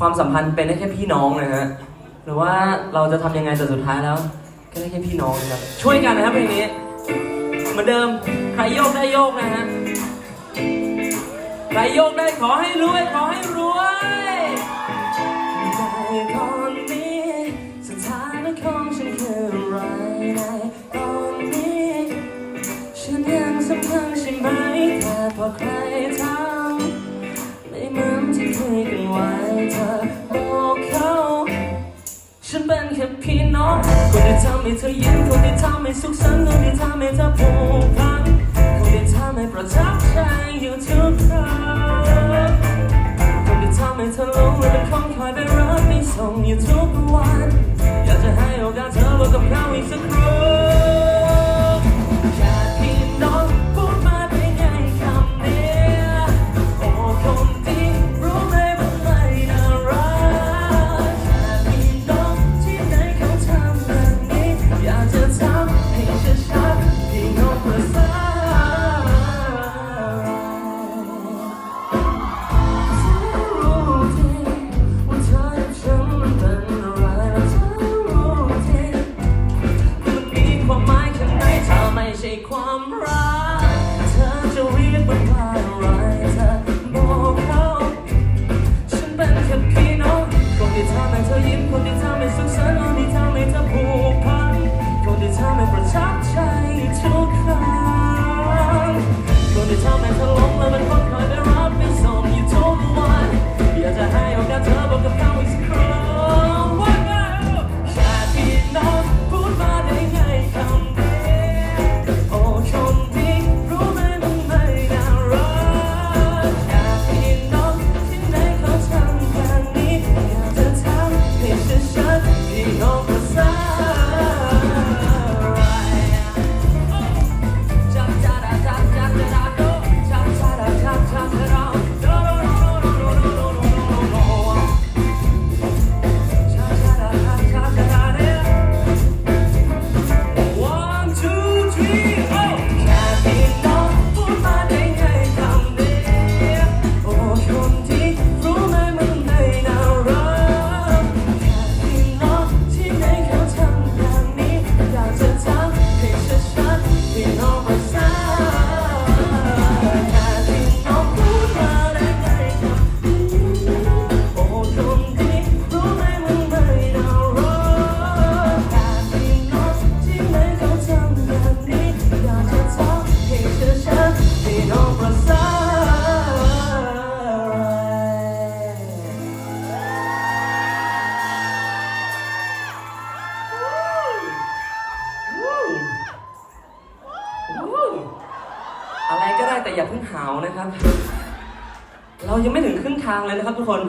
ความสัมพันธ์เป็นได้แค่พี่น้องนะฮะหรือว่าเราจะทำยังไงแต่สุดท้ายแล้วก็ได้แค่พี่น้องนะครับช่วยกันนะครับเพลงนี้ เหมือนเดิมใครโยกได้โยกนะฮะใครโยกได้ขอให้รวยขอให้รวยในตอนนี้สถานะของฉันคืออะไรในตอนนี้ฉันยังสำคัญใช่ไหมแค่พอใครถามไม่ ให้เธอยิ้มคนที่ทำให้สุขสันต์คนที่ทำให้เธอผูกพันคนที่ทำให้ประทับใจอยู่ทุกครั้งคนที่ทำให้เธอลงและเป็นของคอยไปรับไปส่งอยู่ทุกวัน อยากจะให้โอกาสเธอบอกกับเขาอีกสักครั้ง ที่ทำให้เธอยิ้มคนที่ทำให้สุขสันต์คนที่ทำให้เธอผูกพันคนที่ทำให้ประทับใจ ก็ได้แต่อย่าเพิ่งหาวนะครับ เรายังไม่ถึงครึ่งทางเลยนะครับทุกคน